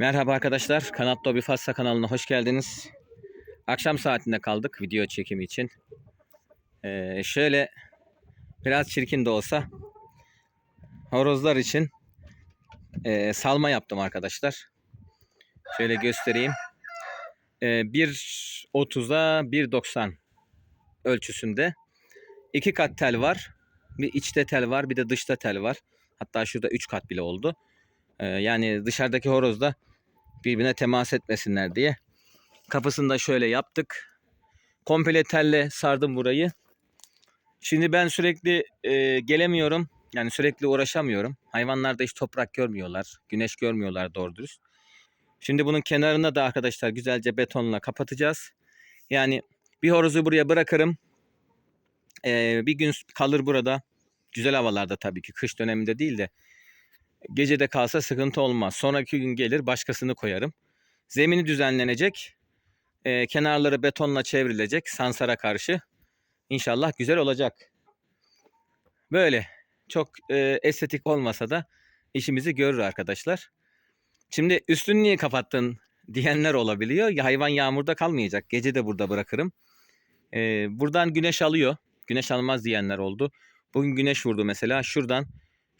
Merhaba arkadaşlar. Kanat Dobi Fassa kanalına hoş geldiniz. Akşam saatinde kaldık video çekimi için. Ee, şöyle biraz çirkin de olsa horozlar için e, salma yaptım arkadaşlar. Şöyle göstereyim. Ee, 1.30'a 1.90 ölçüsünde. iki kat tel var. Bir içte tel var bir de dışta tel var. Hatta şurada 3 kat bile oldu. Ee, yani dışarıdaki horoz da birbirine temas etmesinler diye. Kapısını da şöyle yaptık. Komple telle sardım burayı. Şimdi ben sürekli e, gelemiyorum. Yani sürekli uğraşamıyorum. Hayvanlar da hiç toprak görmüyorlar. Güneş görmüyorlar doğru dürüst. Şimdi bunun kenarına da arkadaşlar güzelce betonla kapatacağız. Yani bir horozu buraya bırakırım. Ee, bir gün kalır burada. Güzel havalarda tabii ki. Kış döneminde değil de Gecede kalsa sıkıntı olmaz. Sonraki gün gelir başkasını koyarım. Zemini düzenlenecek. Ee, kenarları betonla çevrilecek sansara karşı. İnşallah güzel olacak. Böyle çok e, estetik olmasa da işimizi görür arkadaşlar. Şimdi üstünü niye kapattın diyenler olabiliyor. Ya hayvan yağmurda kalmayacak. Gece de burada bırakırım. Ee, buradan güneş alıyor. Güneş almaz diyenler oldu. Bugün güneş vurdu mesela. Şuradan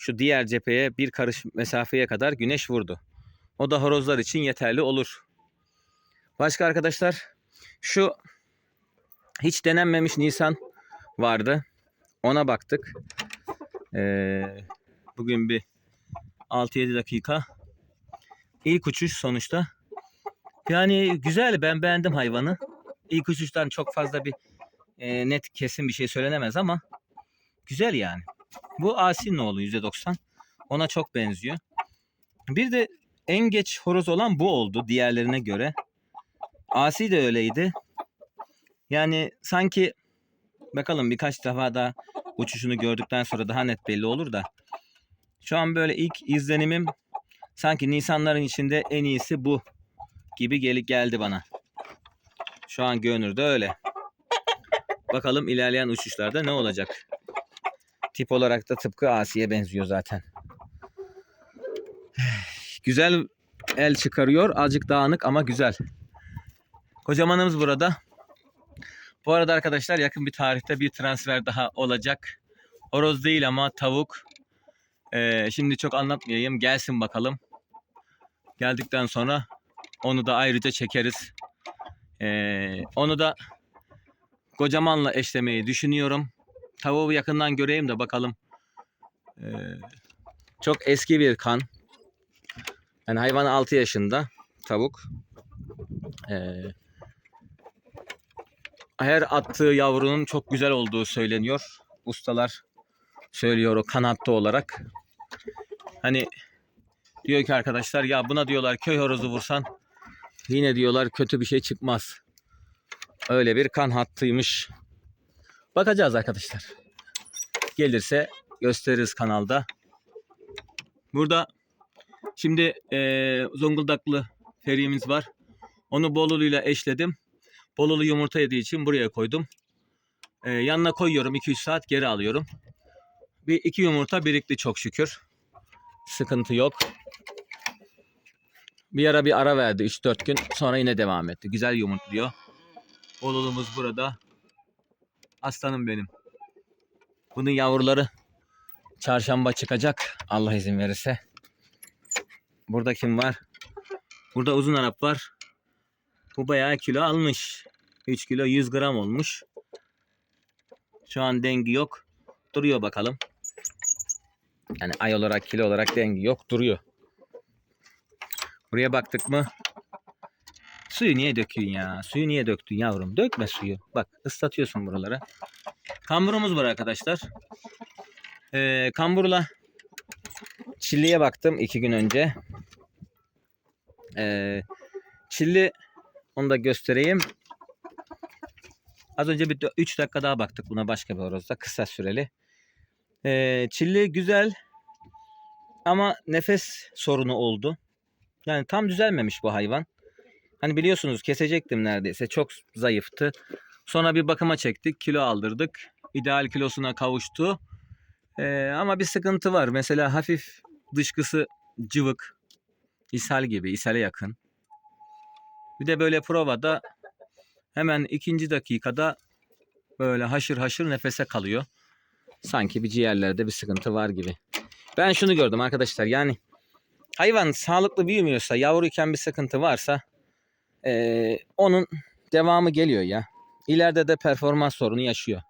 şu diğer cepheye bir karış mesafeye kadar güneş vurdu. O da horozlar için yeterli olur. Başka arkadaşlar şu hiç denenmemiş Nisan vardı. Ona baktık. Ee, bugün bir 6-7 dakika. İlk uçuş sonuçta. Yani güzel ben beğendim hayvanı. İlk uçuştan çok fazla bir e, net kesin bir şey söylenemez ama güzel yani. Bu Asi'nin oğlu %90. Ona çok benziyor. Bir de en geç horoz olan bu oldu diğerlerine göre. Asi de öyleydi. Yani sanki bakalım birkaç defa daha uçuşunu gördükten sonra daha net belli olur da. Şu an böyle ilk izlenimim sanki Nisanların içinde en iyisi bu gibi gelip geldi bana. Şu an görünürde öyle. Bakalım ilerleyen uçuşlarda ne olacak. Tip olarak da tıpkı Asiye benziyor zaten. Güzel el çıkarıyor. Azıcık dağınık ama güzel. Kocamanımız burada. Bu arada arkadaşlar yakın bir tarihte bir transfer daha olacak. Horoz değil ama tavuk. Ee, şimdi çok anlatmayayım. Gelsin bakalım. Geldikten sonra onu da ayrıca çekeriz. Ee, onu da kocamanla eşlemeyi düşünüyorum. Tavuğu yakından göreyim de bakalım. Ee, çok eski bir kan. Yani hayvan 6 yaşında tavuk. Ee, her attığı yavrunun çok güzel olduğu söyleniyor. Ustalar söylüyor o kanatta olarak. Hani diyor ki arkadaşlar ya buna diyorlar köy horozu vursan yine diyorlar kötü bir şey çıkmaz. Öyle bir kan hattıymış. Bakacağız arkadaşlar. Gelirse gösteririz kanalda. Burada şimdi e, Zonguldaklı ferimiz var. Onu Bolulu'yla eşledim. Bolulu yumurta yediği için buraya koydum. E, yanına koyuyorum 2-3 saat geri alıyorum. Bir iki yumurta birikti çok şükür. Sıkıntı yok. Bir ara bir ara verdi 3-4 gün. Sonra yine devam etti. Güzel yumurtluyor. Bolulumuz burada. Aslanım benim. Bunun yavruları çarşamba çıkacak. Allah izin verirse. Burada kim var? Burada uzun Arap var. Bu bayağı kilo almış. 3 kilo 100 gram olmuş. Şu an dengi yok. Duruyor bakalım. Yani ay olarak kilo olarak dengi yok. Duruyor. Buraya baktık mı? Suyu niye döküyorsun ya? Suyu niye döktün yavrum? Dökme suyu. Bak ıslatıyorsun buraları. Kamburumuz var arkadaşlar. Ee, kamburla çilliye baktım iki gün önce. Ee, çilli onu da göstereyim. Az önce bir 3 dakika daha baktık buna başka bir horozda. Kısa süreli. Ee, çilli güzel ama nefes sorunu oldu. Yani tam düzelmemiş bu hayvan. Hani biliyorsunuz kesecektim neredeyse. Çok zayıftı. Sonra bir bakıma çektik. Kilo aldırdık. İdeal kilosuna kavuştu. Ee, ama bir sıkıntı var. Mesela hafif dışkısı cıvık. ishal gibi, ishale yakın. Bir de böyle provada hemen ikinci dakikada böyle haşır haşır nefese kalıyor. Sanki bir ciğerlerde bir sıkıntı var gibi. Ben şunu gördüm arkadaşlar yani hayvan sağlıklı büyümüyorsa yavruyken bir sıkıntı varsa eee, onun devamı geliyor ya. İleride de performans sorunu yaşıyor.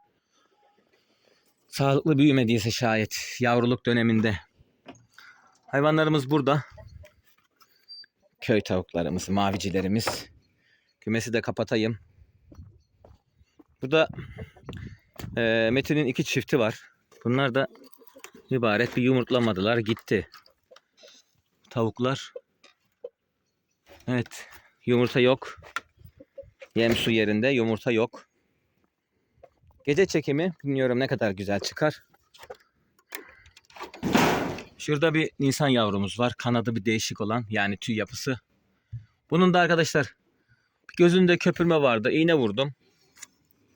Sağlıklı büyümediyse şayet yavruluk döneminde. Hayvanlarımız burada. Köy tavuklarımız, mavicilerimiz. Kümesi de kapatayım. Burada eee, Metin'in iki çifti var. Bunlar da mübarek bir yumurtlamadılar gitti. Tavuklar. Evet. Yumurta yok. Yem su yerinde yumurta yok. Gece çekimi bilmiyorum ne kadar güzel çıkar. Şurada bir Nisan yavrumuz var. Kanadı bir değişik olan yani tüy yapısı. Bunun da arkadaşlar gözünde köpürme vardı. İğne vurdum.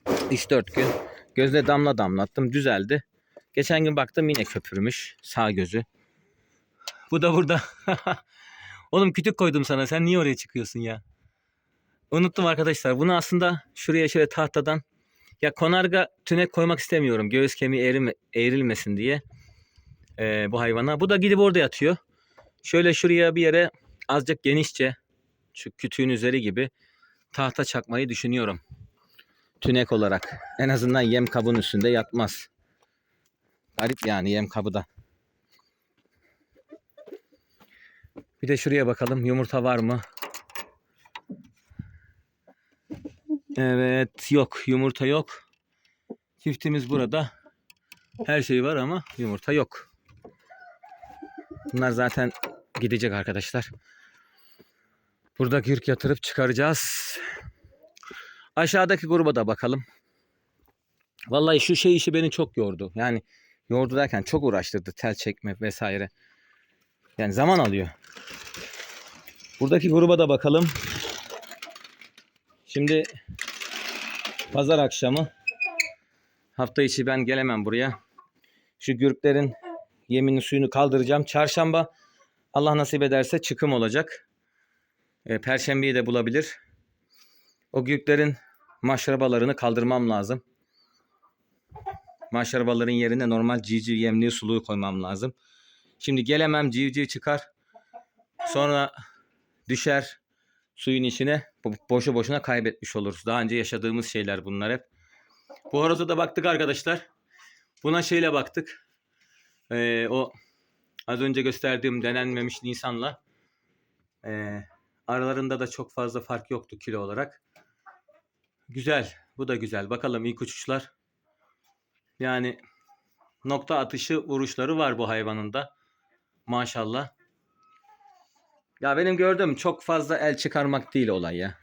3-4 gün. Gözle damla damlattım. Düzeldi. Geçen gün baktım yine köpürmüş. Sağ gözü. Bu da burada. Oğlum kütük koydum sana. Sen niye oraya çıkıyorsun ya? Unuttum arkadaşlar. Bunu aslında şuraya şöyle tahtadan ya konarga tünek koymak istemiyorum. Göğüs kemiği eğrilme, eğrilmesin diye. Ee, bu hayvana. Bu da gidip orada yatıyor. Şöyle şuraya bir yere azıcık genişçe şu kütüğün üzeri gibi tahta çakmayı düşünüyorum. Tünek olarak. En azından yem kabının üstünde yatmaz. Garip yani yem kabı da. Bir de şuraya bakalım yumurta var mı? Evet yok yumurta yok. Çiftimiz burada. Her şey var ama yumurta yok. Bunlar zaten gidecek arkadaşlar. Burada gürk yatırıp çıkaracağız. Aşağıdaki gruba da bakalım. Vallahi şu şey işi beni çok yordu. Yani yordu derken çok uğraştırdı tel çekme vesaire. Yani zaman alıyor. Buradaki gruba da bakalım. Şimdi pazar akşamı hafta içi ben gelemem buraya. Şu gürklerin yemini suyunu kaldıracağım. Çarşamba Allah nasip ederse çıkım olacak. E, Perşembeyi de bulabilir. O gürklerin maşrabalarını kaldırmam lazım. Maşrabaların yerine normal civciv yemliği suluğu koymam lazım. Şimdi gelemem civciv çıkar. Sonra düşer suyun içine bo- boşu boşuna kaybetmiş oluruz. Daha önce yaşadığımız şeyler bunlar hep. Bu horoza da baktık arkadaşlar. Buna şeyle baktık. Ee, o az önce gösterdiğim denenmemiş Nisan'la ee, aralarında da çok fazla fark yoktu kilo olarak. Güzel. Bu da güzel. Bakalım ilk uçuşlar. Yani nokta atışı vuruşları var bu hayvanın da. Maşallah. Ya benim gördüğüm çok fazla el çıkarmak değil olay ya.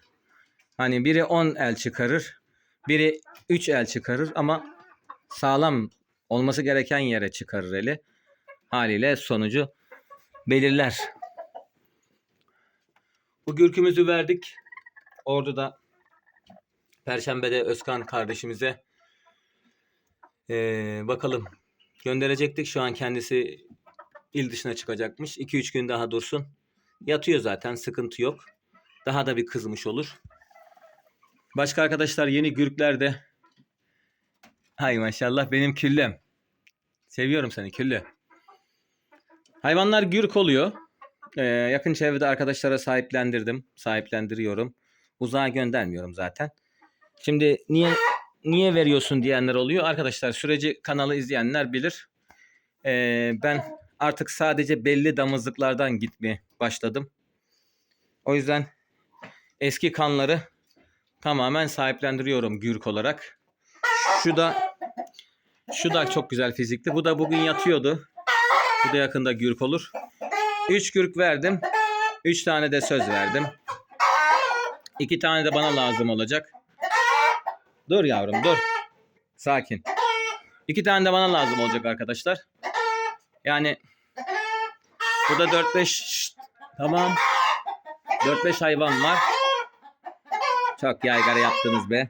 Hani biri 10 el çıkarır, biri 3 el çıkarır ama sağlam olması gereken yere çıkarır eli. Haliyle sonucu belirler. Bu gürkümüzü verdik. Ordu'da Perşembe'de Özkan kardeşimize ee, bakalım gönderecektik. Şu an kendisi il dışına çıkacakmış. 2-3 gün daha dursun. Yatıyor zaten sıkıntı yok. Daha da bir kızmış olur. Başka arkadaşlar yeni gürkler de. Hay maşallah benim küllem. Seviyorum seni külle. Hayvanlar gürk oluyor. Ee, yakın çevrede arkadaşlara sahiplendirdim. Sahiplendiriyorum. Uzağa göndermiyorum zaten. Şimdi niye niye veriyorsun diyenler oluyor. Arkadaşlar süreci kanalı izleyenler bilir. Ee, ben artık sadece belli damızlıklardan gitmeye başladım. O yüzden eski kanları tamamen sahiplendiriyorum gürk olarak. Şu da şu da çok güzel fizikli. Bu da bugün yatıyordu. Bu da yakında gürk olur. 3 gürk verdim. 3 tane de söz verdim. 2 tane de bana lazım olacak. Dur yavrum dur. Sakin. 2 tane de bana lazım olacak arkadaşlar. Yani bu da 4-5 tamam. 4-5 hayvan var. Çok yaygara yaptınız be.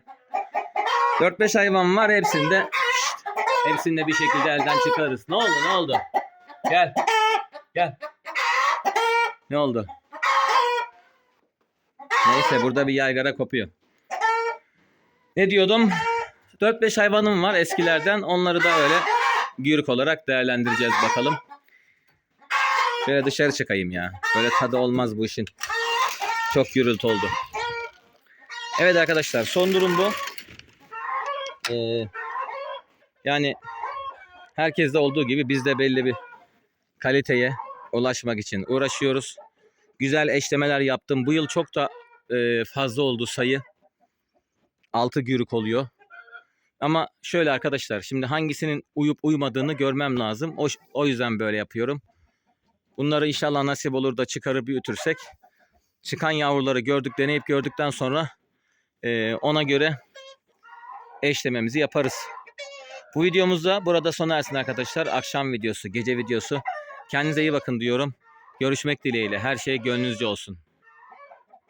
4-5 hayvan var hepsinde. Şşt, hepsini de bir şekilde elden çıkarırız. Ne oldu ne oldu? Gel. Gel. Ne oldu? Neyse burada bir yaygara kopuyor. Ne diyordum? 4-5 hayvanım var eskilerden. Onları da öyle gürük olarak değerlendireceğiz bakalım. Şöyle dışarı çıkayım ya. Böyle tadı olmaz bu işin. Çok gürültü oldu. Evet arkadaşlar son durum bu. Ee, yani herkeste olduğu gibi biz de belli bir kaliteye ulaşmak için uğraşıyoruz. Güzel eşlemeler yaptım. Bu yıl çok da e, fazla oldu sayı. 6 gürük oluyor. Ama şöyle arkadaşlar şimdi hangisinin uyup uymadığını görmem lazım. O, o yüzden böyle yapıyorum. Bunları inşallah nasip olur da çıkarıp büyütürsek çıkan yavruları gördük deneyip gördükten sonra e, ona göre eşlememizi yaparız. Bu videomuz da burada sona ersin arkadaşlar. Akşam videosu, gece videosu. Kendinize iyi bakın diyorum. Görüşmek dileğiyle. Her şey gönlünüzce olsun.